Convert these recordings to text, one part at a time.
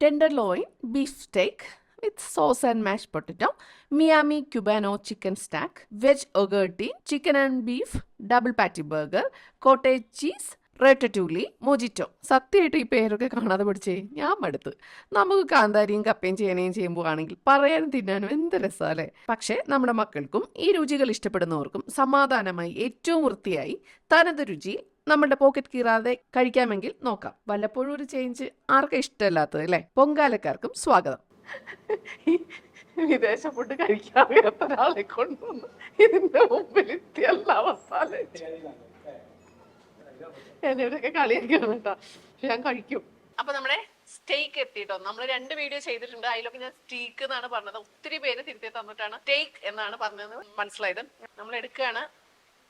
Tenderloin beef steak with sauce and mash potato Miami Cubano chicken stack veg ഒഗേർട്ടി chicken and beef double patty burger cottage cheese ratatouille mojito സത്യമായിട്ട് ഈ പേരൊക്കെ കാണാതെ പഠിച്ചേ ഞാൻ മടുത്ത്. നമുക്ക് കാന്താരിയും കപ്പയും ചേനയും ചെയ്യുമ്പോൾ ആണെങ്കിൽ പറയാനും തിന്നാനും എന്ത് രസമല്ലേ പക്ഷേ നമ്മുടെ മക്കൾക്കും ഈ രുചികൾ ഇഷ്ടപ്പെടുന്നവർക്കും സമാധാനമായി ഏറ്റവും വൃത്തിയായി തനത് രുചി നമ്മുടെ പോക്കറ്റ് കീറാതെ കഴിക്കാമെങ്കിൽ നോക്കാം. വല്ലപ്പോഴും ഒരു ചേഞ്ച് ആർക്കും ഇഷ്ടമല്ലാത്തത് അല്ലേ? പൊങ്കാലക്കാർക്കും സ്വാഗതം. വിദേശ ഫുഡ് കഴിക്കാൻ വയ്യാത്ത ഒരാളെ കൊണ്ടുവന്ന് ഇതിന്റെ മുമ്പിൽ എത്തിയല്ല മസാല എന്നോടൊക്കെ കളിയാക്കണം കേട്ടോ. പക്ഷെ ഞാൻ കഴിക്കും. അപ്പൊ നമ്മുടെ സ്റ്റേക്ക് എത്തിയിട്ടോ? നമ്മൾ രണ്ട് വീഡിയോ ചെയ്തിട്ടുണ്ട്. അതിലൊക്കെ ഞാൻ സ്റ്റീക്ക് എന്നാണ് പറഞ്ഞത്. ഒത്തിരി പേര് തിരുത്തി തന്നിട്ടാണ്. സ്റ്റേക്ക് എന്നാണ് പറഞ്ഞത് മനസ്സിലായത്. നമ്മൾ എടുക്കുകയാണ്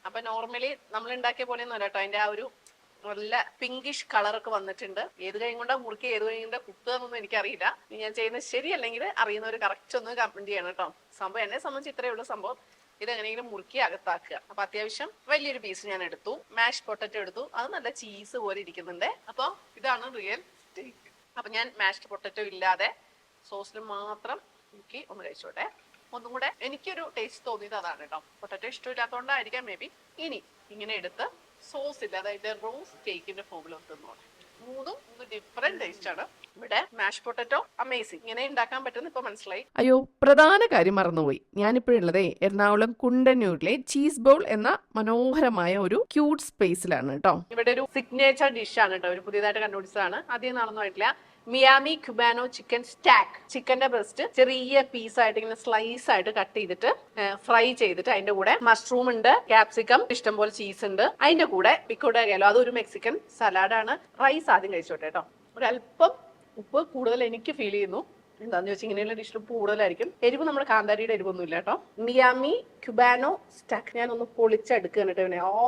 അപ്പൊ നോർമലി നമ്മൾ ഉണ്ടാക്കിയ പോലെ ഒന്നും കേട്ടോ അതിന്റെ ആ ഒരു നല്ല പിങ്കിഷ് കളറൊക്കെ വന്നിട്ടുണ്ട്. ഏത് കൈ കൊണ്ടാ മുറുക്കി ഏത് കൈ കൊണ്ടാ കുത്തുകൊന്നും എനിക്കറിയില്ല. ഞാൻ ചെയ്യുന്നത് ശരിയല്ലെങ്കിൽ അറിയുന്നവർ കറക്റ്റ് ഒന്ന് കമന്റ് ചെയ്യണം കേട്ടോ സംഭവം എന്നെ സംബന്ധിച്ച് ഇത്രയേ ഉള്ളൂ സംഭവം. ഇത് എങ്ങനെയെങ്കിലും മുറുക്കി അകത്താക്കുക. അപ്പൊ അത്യാവശ്യം വലിയൊരു പീസ് ഞാൻ എടുത്തു. മാഷ് പൊട്ടറ്റോ എടുത്തു. അത് നല്ല ചീസ് പോലെ ഇരിക്കുന്നുണ്ട്. അപ്പൊ ഇതാണ് റിയൽ അപ്പൊ ഞാൻ മാഷ്ഡ് പൊട്ടറ്റോ ഇല്ലാതെ സോസിൽ മാത്രം മുക്കി ഒന്ന് കഴിച്ചോട്ടെ. ഒന്നും കൂടെ എനിക്കൊരു ടേസ്റ്റ് തോന്നിയത് അതാണ് കേട്ടോ പൊട്ടറ്റോ ഇഷ്ടമില്ലാത്തതുകൊണ്ടായിരിക്കാം മേ ബി ഇനി ഇങ്ങനെ എടുത്ത് സോസ് ഇല്ല അതായത് റോസ് കേക്കിന്റെ ഫോമിൽ തിന്നോളെ മൂന്നും ഡിഫറെന്റ് ടേസ്റ്റ് ആണ്. ഇവിടെ മാഷ് പൊട്ടറ്റോ അമേസിങ് ഇങ്ങനെ ഉണ്ടാക്കാൻ പറ്റുന്ന ഇപ്പൊ മനസ്സിലായി. അയ്യോ പ്രധാന കാര്യം മറന്നുപോയി. ഞാനിപ്പോഴുള്ളതേ എറണാകുളം കുണ്ടന്നൂരിലെ ചീസ് ബോൾ എന്ന മനോഹരമായ ഒരു ക്യൂട്ട് സ്പേസിലാണ് കേട്ടോ ഇവിടെ ഒരു സിഗ്നേച്ചർ ഡിഷ് ആണ് കേട്ടോ ഒരു പുതിയതായിട്ട് കണ്ടുപിടിച്ചതാണ്. അധികം നടന്നു ആയിട്ടില്ല മിയാമി ക്യുബാനോ ചിക്കൻ സ്റ്റാക്ക്. ചിക്കന്റെ ബ്രസ്റ്റ് ചെറിയ പീസ് ആയിട്ട് ഇങ്ങനെ സ്ലൈസ് ആയിട്ട് കട്ട് ചെയ്തിട്ട് ഫ്രൈ ചെയ്തിട്ട് അതിന്റെ കൂടെ മഷ്റൂം ഉണ്ട് ക്യാപ്സിക്കം ഇഷ്ടംപോലെ ചീസ് ഉണ്ട്. അതിന്റെ കൂടെ പിക്കോടെ കഴിയാലോ അതൊരു മെക്സിക്കൻ സലാഡാണ് റൈസ് ആദ്യം കഴിച്ചോട്ടെ കേട്ടോ ഒരല്പം ഉപ്പ് കൂടുതൽ എനിക്ക് ഫീൽ ചെയ്യുന്നു. എന്താന്ന് വെച്ചാൽ ഇങ്ങനെയുള്ള ഡിഷിൽ കൂടുതലായിരിക്കും. എരിവ് നമ്മുടെ കാന്താരിയുടെ എരിവൊന്നും ഇല്ല കേട്ടോ. മിയാമി ക്യുബാനോ സ്റ്റാക്ക് ഞാൻ ഒന്ന് പൊളിച്ചെടുക്കുകയാണ് കേട്ടോ ഓ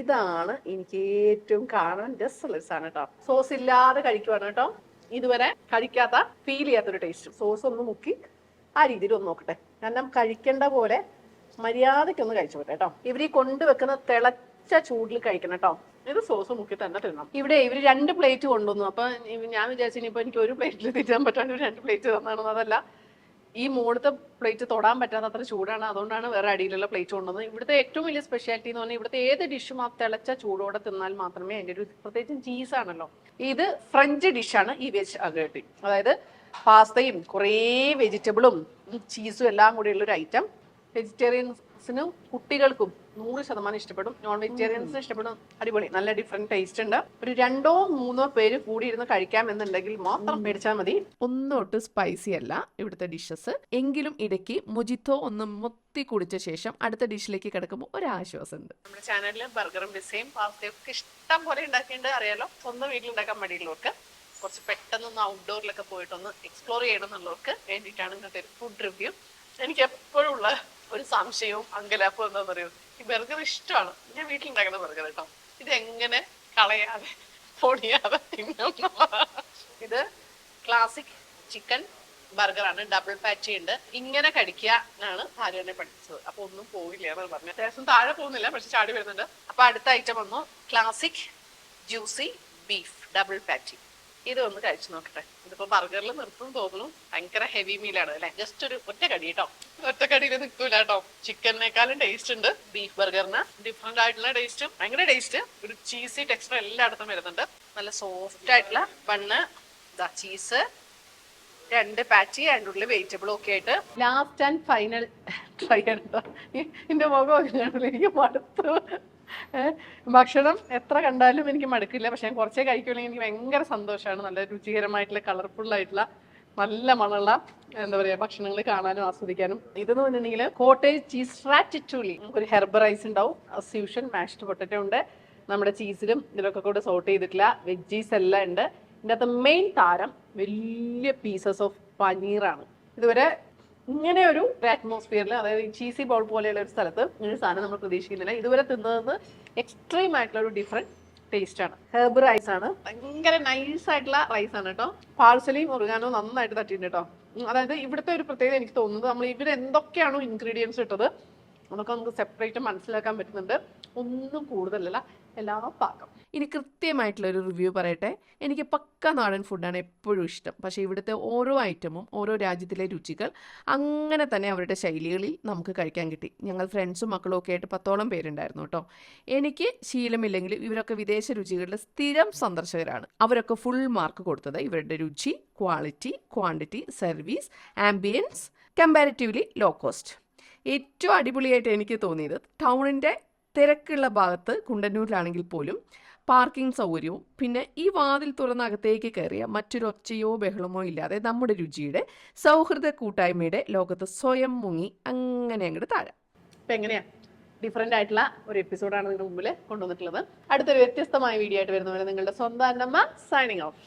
ഇതാണ് എനിക്ക് ഏറ്റവും കാണാൻ രസമുള്ള ആണ് കേട്ടോ. സോസ് ഇല്ലാതെ കഴിക്കുവാണ് കേട്ടോ. ഇതുവരെ കഴിക്കാത്ത ഫീൽ ചെയ്യാത്തൊരു ടേസ്റ്റ് സോസ് ഒന്ന് മുക്കി ആ രീതിയിൽ ഒന്ന് നോക്കട്ടെ. കാരണം കഴിക്കേണ്ട പോലെ മര്യാദയ്ക്കൊന്ന് കഴിച്ചു പോട്ടെ കേട്ടോ. ഇവർ ഈ കൊണ്ടുവെക്കുന്ന തിളച്ച ചൂടിൽ കഴിക്കണം കേട്ടോ. ഇത് സോസ് മുക്കി തന്നെ തിന്നണം ഇവിടെ ഇവർ രണ്ട് പ്ലേറ്റ് കൊണ്ടുവന്നു. അപ്പൊ ഞാൻ വിചാരിച്ചു ഇനിയിപ്പോ എനിക്ക് ഒരു പ്ലേറ്റിൽ തിരിച്ചാൻ പറ്റാണ്ട് രണ്ട് പ്ലേറ്റ് തന്നാണെന്ന്. അതല്ല ഈ മുകളിലത്തെ പ്ലേറ്റ് തൊടാൻ പറ്റാത്ത അത്ര ചൂടാണ്. അതുകൊണ്ടാണ് വേറെ അടിയിലുള്ള പ്ലേറ്റ് കൊണ്ടുവന്നത്. ഇവിടുത്തെ ഏറ്റവും വലിയ സ്പെഷ്യാലിറ്റി എന്ന് പറഞ്ഞാൽ ഇവിടുത്തെ ഏത് ഡിഷും ആ തിളച്ച ചൂടോടെ തിന്നാൽ മാത്രമേ അതിന്റെ ഒരു പ്രത്യേകിച്ചും ചീസ് ആണല്ലോ. ഇത് ഫ്രഞ്ച് ഡിഷാണ് ഈ വെജ് അഗേട്ടി അതായത് പാസ്തയും കുറേ വെജിറ്റബിളും ചീസും എല്ലാം കൂടിയുള്ള ഒരു ഐറ്റം വെജിറ്റേറിയൻസിനും കുട്ടികൾക്കും നൂറ് ശതമാനം ഇഷ്ടപ്പെടും. നോൺ വെജിറ്റേറിയൻസിന് ഇഷ്ടപ്പെടും. അടിപൊളി. നല്ല ഡിഫറെന്റ് ടേസ്റ്റ് ഉണ്ട്. ഒരു രണ്ടോ മൂന്നോ പേര് കൂടി ഇരുന്ന് കഴിക്കാം എന്നുണ്ടെങ്കിൽ മാത്രം മേടിച്ചാൽ മതി. ഒന്നോട്ട് സ്പൈസി അല്ല ഇവിടുത്തെ ഡിഷസ് എങ്കിലും ഇടയ്ക്ക് മുജിത്തോ ഒന്ന് മൊത്തി കുടിച്ച ശേഷം അടുത്ത ഡിഷിലേക്ക് കിടക്കുമ്പോൾ ഒരു ആശ്വാസം ഉണ്ട്. നമ്മുടെ ചാനലിൽ ബർഗറും പിസയും പാസ്തയും ഒക്കെ ഇഷ്ടം പോലെ ഉണ്ടാക്കിയിട്ടുണ്ട്. അറിയാലോ? സ്വന്തം വീട്ടിൽ ഉണ്ടാക്കാൻ മടിയുള്ളവർക്ക് കുറച്ച് പെട്ടെന്ന് പെട്ടെന്നൊന്ന് ഔട്ട്ഡോറിലൊക്കെ പോയിട്ടൊന്ന് എക്സ്പ്ലോർ ചെയ്യണം എന്നുള്ളവർക്ക് വേണ്ടിയിട്ടാണ് ഇന്നത്തെ ഒരു ഫുഡ് റിവ്യൂ എനിക്ക് എപ്പോഴും ഉള്ള ഒരു സംശയവും അങ്കലാപ്പും എന്താണെന്ന് അറിയോ ഈ ബർഗർ ഇഷ്ടമാണ്. ഞാൻ വീട്ടിൽ ഉണ്ടാക്കുന്ന ബർഗർ കേട്ടോ. ഇത് എങ്ങനെ കളയാതെ പൊടിയാതെ ഇത് ക്ലാസിക് ചിക്കൻ ബർഗറാണ് ഡബിൾ പാറ്റി ഉണ്ട്. ഇങ്ങനെ കടിക്കുക എന്നാണ് ഭാര്യനെ പഠിച്ചത് അപ്പൊ ഒന്നും പോയില്ല എന്നാണ് പറഞ്ഞത്. അത്യാവശ്യം താഴെ പോകുന്നില്ല പക്ഷെ ചാടി വരുന്നുണ്ട്. അപ്പൊ അടുത്ത ഐറ്റം വന്നു. Classic juicy beef double patty ഇത് ഒന്ന് കഴിച്ചു നോക്കട്ടെ. ഇതിപ്പോ ബർഗറിൽ നിർത്തും തോന്നുന്നു. ഭയങ്കര ഹെവി മീലാണ് അല്ലെ? ജസ്റ്റ് ഒരു ഒറ്റ കടി കേട്ടോ ഒറ്റ കടിയിൽ നിൽക്കൂല കേട്ടോ ചിക്കനേക്കാളും ടേസ്റ്റ് ഉണ്ട്. ബീഫ് ബർഗറിന് ഡിഫറെന്റ് ആയിട്ടുള്ള ടേസ്റ്റ് ഭയങ്കര ടേസ്റ്റ് ഒരു ചീസി ടെക്സ്ചർ എല്ലായിടത്തും വരുന്നുണ്ട്. നല്ല സോഫ്റ്റ് ആയിട്ടുള്ള ബണ്ണ് ചീസ് രണ്ട് പാറ്റി അതിന്റെ ഉള്ളിൽ വെജിറ്റബിളും ഒക്കെ ആയിട്ട്. ലാസ്റ്റ് ആൻഡ് ഫൈനൽ ട്രൈ ആണ് എന്റെ മുഖം എനിക്ക് മടുത്തു. ഭക്ഷണം എത്ര കണ്ടാലും എനിക്ക് മടുക്കില്ല. പക്ഷെ ഞാൻ കുറച്ചേ കഴിക്കുകയാണെങ്കിൽ എനിക്ക് ഭയങ്കര സന്തോഷമാണ്. നല്ല രുചികരമായിട്ടുള്ള കളർഫുൾ ആയിട്ടുള്ള നല്ല മണമുള്ള എന്താ പറയാ ഭക്ഷണങ്ങൾ കാണാനും ആസ്വദിക്കാനും. ഇതെന്ന് പറഞ്ഞിട്ടുണ്ടെങ്കിൽ കോട്ടേജ് ചീസ് റാറ്റിറ്റൂലി ഒരു ഹെർബ് റൈസ് ഉണ്ടാവും. സ്യൂഷൻ മാഷ്ഡ് പൊട്ടറ്റോ ഉണ്ട്. നമ്മുടെ ചീസിലും ഇതിലൊക്കെ കൂടെ സോർട്ട് ചെയ്തിട്ടില്ല വെജീസ് എല്ലാം ഉണ്ട്. ഇതിന്റെ അകത്ത് മെയിൻ താരം വലിയ പീസസ് ഓഫ് പനീറാണ് ഇതുവരെ ഇങ്ങനെ ഒരു അറ്റ്മോസ്ഫിയറിൽ അതായത് ഈ ചീസി ബോൾ പോലെയുള്ള ഒരു സ്ഥലത്ത് ഇങ്ങനെ സാധനം നമ്മൾ പ്രതീക്ഷിക്കുന്നില്ല. ഇതുവരെ തിന്നതെന്ന് എക്സ്ട്രീം ആയിട്ടുള്ള ഒരു ഡിഫറെന്റ് ടേസ്റ്റ് ആണ്. ഹെർബ് റൈസ് ആണ്. ഭയങ്കര നൈസ് ആയിട്ടുള്ള റൈസ് ആണ് കേട്ടോ പാർസലിയും ഒറുകാനോ നന്നായിട്ട് തട്ടിയിട്ടുണ്ട് കേട്ടോ അതായത് ഇവിടുത്തെ ഒരു പ്രത്യേകത എനിക്ക് തോന്നുന്നത് നമ്മൾ ഇവിടെ എന്തൊക്കെയാണോ ഇൻഗ്രീഡിയൻസ് ഇട്ടത് അതൊക്കെ നമുക്ക് സെപ്പറേറ്റ് മനസ്സിലാക്കാൻ പറ്റുന്നുണ്ട്. ഒന്നും കൂടുതലല്ല. എല്ലാം പാകം ഇനി കൃത്യമായിട്ടുള്ള ഒരു റിവ്യൂ പറയട്ടെ. എനിക്ക് പക്ക നാടൻ ഫുഡാണ് എപ്പോഴും ഇഷ്ടം. പക്ഷേ ഇവിടുത്തെ ഓരോ ഐറ്റമും ഓരോ രാജ്യത്തിലെ രുചികൾ അങ്ങനെ തന്നെ അവരുടെ ശൈലികളിൽ നമുക്ക് കഴിക്കാൻ കിട്ടി. ഞങ്ങൾ ഫ്രണ്ട്സും മക്കളും ഒക്കെ ആയിട്ട് പത്തോളം പേരുണ്ടായിരുന്നു കേട്ടോ. എനിക്ക് ശീലമില്ലെങ്കിലും ഇവരൊക്കെ വിദേശ രുചികളുടെ സ്ഥിരം സന്ദർശകരാണ്. അവരൊക്കെ ഫുൾ മാർക്ക് കൊടുത്തത് ഇവരുടെ രുചി quality quantity service ambience comparatively low cost ഏറ്റവും അടിപൊളിയായിട്ട് എനിക്ക് തോന്നിയത് ടൗണിന്റെ തിരക്കുള്ള ഭാഗത്ത് കുണ്ടന്നൂരിലാണെങ്കിൽ പോലും പാർക്കിംഗ് സൗകര്യവും പിന്നെ ഈ വാതിൽ തുറന്ന അകത്തേക്ക് കയറിയ മറ്റൊരു ഒച്ചയോ ബഹളമോ ഇല്ലാതെ നമ്മുടെ രുചിയുടെ സൗഹൃദ കൂട്ടായ്മയുടെ ലോകത്ത് സ്വയം മുങ്ങി അങ്ങനെ അങ്ങോട്ട് താഴെ. ഇപ്പം എങ്ങനെയാ? ഡിഫറെന്റ് ആയിട്ടുള്ള ഒരു എപ്പിസോഡാണ് നിങ്ങളുടെ മുമ്പിൽ കൊണ്ടുവന്നിട്ടുള്ളത്. അടുത്തൊരു വ്യത്യസ്തമായ വീഡിയോ ആയിട്ട് വരുന്നവരെ നിങ്ങളുടെ സ്വന്തം അന്നമ്മ സൈനിങ് ഓഫ്